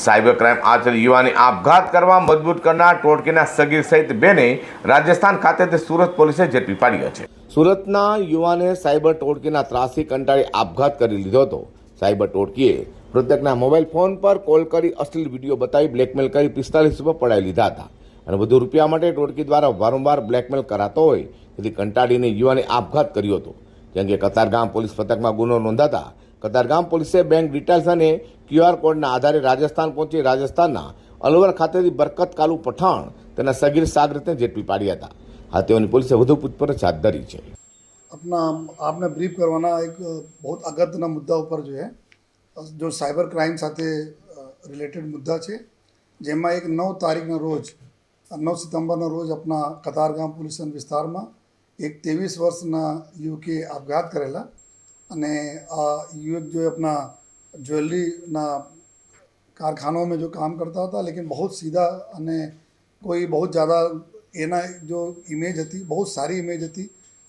Cyber crime આચર યુવાની આપઘાત કરવા મજબૂત કરનાર ટોળકીના સગીર સહિત બેને રાજસ્થાન ખાતેથી સુરત પોલીસે ઝડપી પાડ્યો છે. સુરતના યુવાને સાયબર ટોળકીના ત્રાસી કંટાળી આપઘાત કરી લીધો હતો. સાયબર ટોળકીએ મૃતકના મોબાઈલ ફોન પર કોલ કરી અશ્લીલ વીડિયો બતાવી બ્લેકમેલ કરી પિસ્તાલીસ રૂપિયા પડાવી લીધા હતા. અને વધુ રૂપિયા માટે ટોળકી દ્વારા વારંવાર બ્લેકમેલ કરાતો હોય, તેથી કંટાળીને યુવાને આપઘાત કર્યો હતો. જેમ કે કતારગામ પોલીસ મથકમાં ગુનો નોંધાતા કતારગામ પોલીસે બેંક ડિટેલ્સ અને ક્યુઆર કોડના આધારે રાજસ્થાન પહોંચી રાજસ્થાનના અલવર ખાતેથી બરકત કાલુ પઠાણ તેના સગીર સાગરતને ઝડપી પાડ્યા હતા હા તેઓની પોલીસે વધુ પૂછપરછ હાથ ધરી છે अपना आपने ब्रीफ करवाना एक बहुत અગત્યના મુદ્દા ઉપર जो है જો સાયબર ક્રાઇમ સાથે રિલેટેડ મુદ્દા છે જેમાં એક નવ તારીખના રોજ નવ સપ્ટેમ્બરના રોજ આપણા કતારગામ પોલીસ સ્ટેશન વિસ્તારમાં એક ત્રેવીસ વર્ષના યુવકે આપઘાત કરેલા અને આ जो है अपना ज्वेलरी ना कारखानों में जो काम करता था लेकिन बहुत सीधा અને કોઈ બહુ ज़्यादा એના જો ઇમેજ હતી, બહુ સારી ઇમેજ હતી,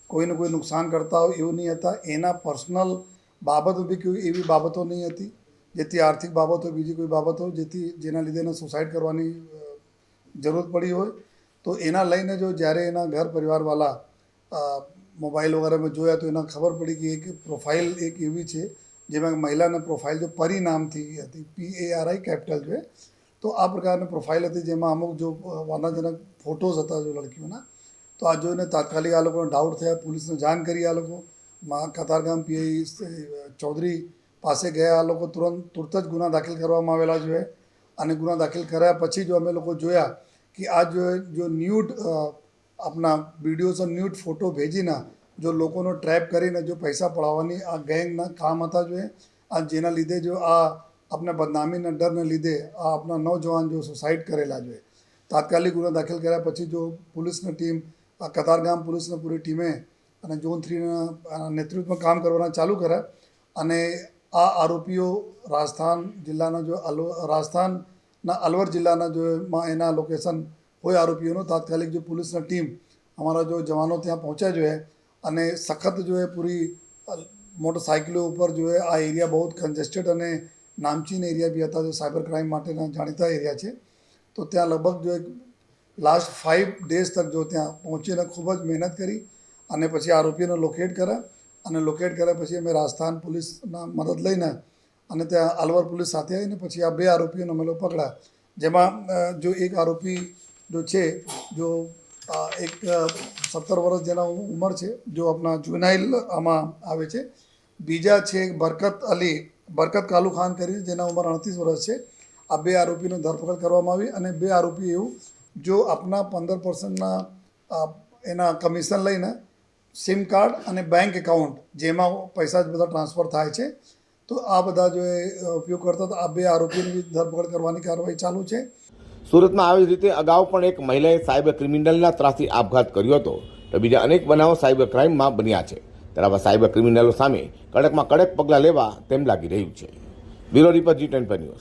કોઈને કોઈ નુકસાન કરતા હોય એવું નહીં હતા. એના પર્સનલ બાબતો બી કોઈ એવી બાબતો નહીં હતી, જેથી આર્થિક બાબતો, બીજી કોઈ બાબતો જેથી જેના લીધે એને સુસાઇડ કરવાની જરૂર પડી હોય. તો એના લઈને જો જ્યારે એના ઘર પરિવારવાળા મોબાઈલ વગેરેમાં જોયા તો એના ખબર પડી કે એક પ્રોફાઇલ એક એવી છે, જેમાં મહિલાને પ્રોફાઇલ જો પરી નામથી હતી પી એ આર આઈ કેપિટલ છે. તો આ પ્રકારની પ્રોફાઇલ હતી જેમાં અમુક જો વાંધાજનક ફોટોઝ હતા જો લડકીઓના. તો આ જોઈને તાત્કાલિક આ લોકોને ડાઉટ થયા, પોલીસને જાણ કરી આ લોકો. મા કતારગામ પીઆઈ ચૌધરી પાસે ગયા, આ લોકો તુરંત, તુરત જ ગુના દાખલ કરવામાં આવેલા જોઈએ અને ગુના દાખલ કર્યા પછી જો અમે લોકો જોયા કે આ જો જો ન્યૂડ આપણા વિડીયોઝ અને ન્યૂડ ફોટો ભેજીને જો લોકોનો ટ્રેપ કરીને જો પૈસા પડાવવાની આ ગેંગના કામ હતા જોઈએ આ જેના લીધે જો આ આપણે બદનામીના ડરને લીધે આ આપણા નવજવાન જો સુસાઇડ કરેલા જોઈએ તાત્કાલિક ગુનો દાખલ કર્યા પછી જો પોલીસની ટીમ, આ કતારગામ પોલીસની પૂરી ટીમે અને ઝોન થ્રીના નેતૃત્વમાં કામ કરવાના ચાલુ કર્યા અને આ આરોપીઓ રાજસ્થાન જિલ્લાના જો અલવ, રાજસ્થાનના અલવર જિલ્લાના જો એના લોકેશન હોય આરોપીઓનો તાત્કાલિક જો પોલીસના ટીમ અમારા જો જવાનો ત્યાં પહોંચ્યા જોઈએ અને સખત જો એ પૂરી મોટરસાઇકલો ઉપર જો આ એરિયા બહુ કન્જેસ્ટેડ અને નામચીન એરિયા બી હતા, જો સાયબર ક્રાઇમ માટેના જાણીતા એરિયા છે. તો ત્યાં લગભગ જો એક લાસ્ટ ફાઇવ ડેઝ તક જો ત્યાં પહોંચીને ખૂબ જ મહેનત કરી અને પછી આરોપીને લોકેટ કર્યા અને લોકેટ કર્યા પછી અમે રાજસ્થાન પોલીસના મદદ લઈને અને ત્યાં અલવર પોલીસ સાથે આવીને પછી આ બે આરોપીઓને અમે લોકો પકડ્યા. જેમાં જો એક આરોપી જો છે, જો એક સત્તર વર્ષ જેના ઉંમર છે, જો આપણા જુનાઇલ આમાં આવે છે. બીજા છે બરકત અલી, બરકત કાલુ ખાન કરી, જેના ઉંમર અડતીસ વર્ષ છે. આ બે આરોપીની ધરપકડ કરવામાં આવી અને બે આરોપી એવું, જો આપના પંદર પર્સન્ટના એના કમિશન લઈને સિમ કાર્ડ અને બેંક એકાઉન્ટ, જેમાં પૈસા જ બધા ટ્રાન્સફર થાય છે, તો આ બધા જો એ ઉપયોગ કરતા હતા આ બે આરોપીની ધરપકડ કરવાની કાર્યવાહી ચાલુ છે. સુરતમાં આવી જ રીતે અગાઉ પણ એક મહિલાએ સાયબર ક્રિમિનલના ત્રાસથી આપઘાત કર્યો હતો. તો બીજા અનેક બનાવો સાયબર ક્રાઇમમાં બન્યા છે. ત્યારે સાયબર ક્રિમિનલો સામે કડકમાં કડક પગલાં લેવા તેમ લાગી રહ્યું છે. Bureau report G ten news.